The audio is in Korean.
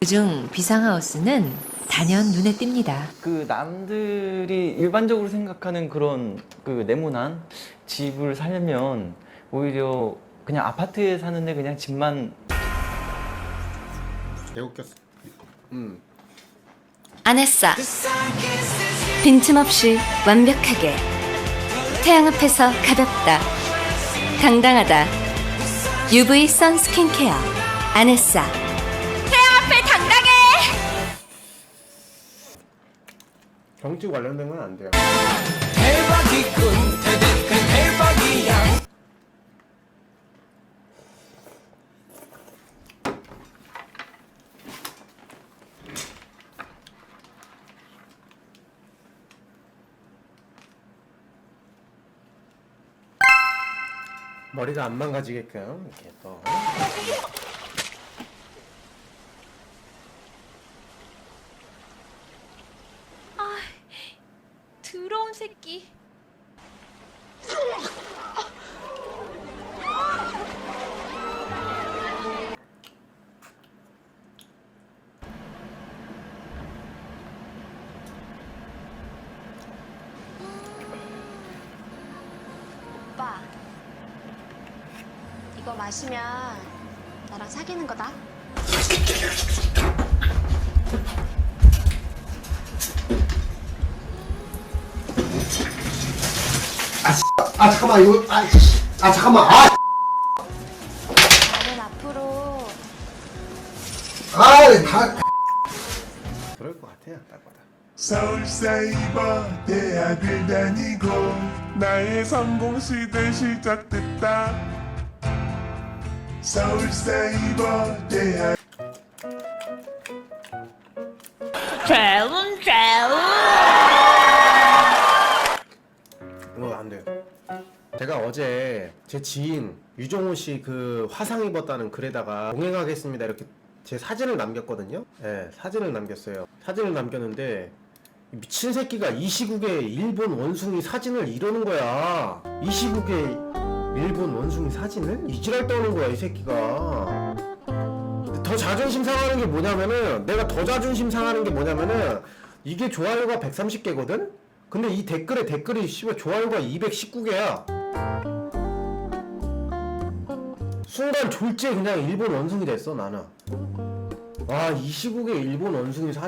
그중 비상하우스는 단연 눈에 띕니다. 그 남들이 일반적으로 생각하는 그런 그 네모난 집을 살면 오히려 그냥 아파트에 사는데 그냥 집만 개웃겼어. 음. 아네싸. 빈틈없이 완벽하게. 태양 앞에서 가볍다. 당당하다. UV 선 스킨케어 아네싸. 태양 앞에 당당해! 정치 관련된 건 안 돼요. 머리가 안 망가지게끔 이렇게 또. 더러운 새끼 이거 마시면 나랑 사귀는 거다 아 잠깐만 이거 아, 씨. 아 잠깐만 아, 나는 앞으로 아, 다, 그럴 것 같아요. 딱 봐도. 서울 사이버 대학을 다니고 나의 성공 시대 시작됐다 서울사이버 대학 좋은 좋은. 이거 안 돼요. 제가 어제 제 지인 유정호 씨 그 화상 입었다는 글에다가 동행하겠습니다 이렇게 제 사진을 남겼거든요. 예, 사진을 남겼어요. 사진을 남겼는데 이 미친 새끼가 이 시국에 일본 원숭이 사진을 이러는 거야. 이 시국에 일본 원숭이 사진을 이 지랄 떠는 거야 이 새끼가. 더 자존심 상하는 게 뭐냐면은 내가 더 자존심 상하는 게 뭐냐면은 이게 좋아요가 130개거든. 근데 이 댓글에 댓글이 씨발 좋아요가 219개야. 순간 졸지에 그냥 일본 원숭이 됐어 나는. 와이 시국에 일본 원숭이 사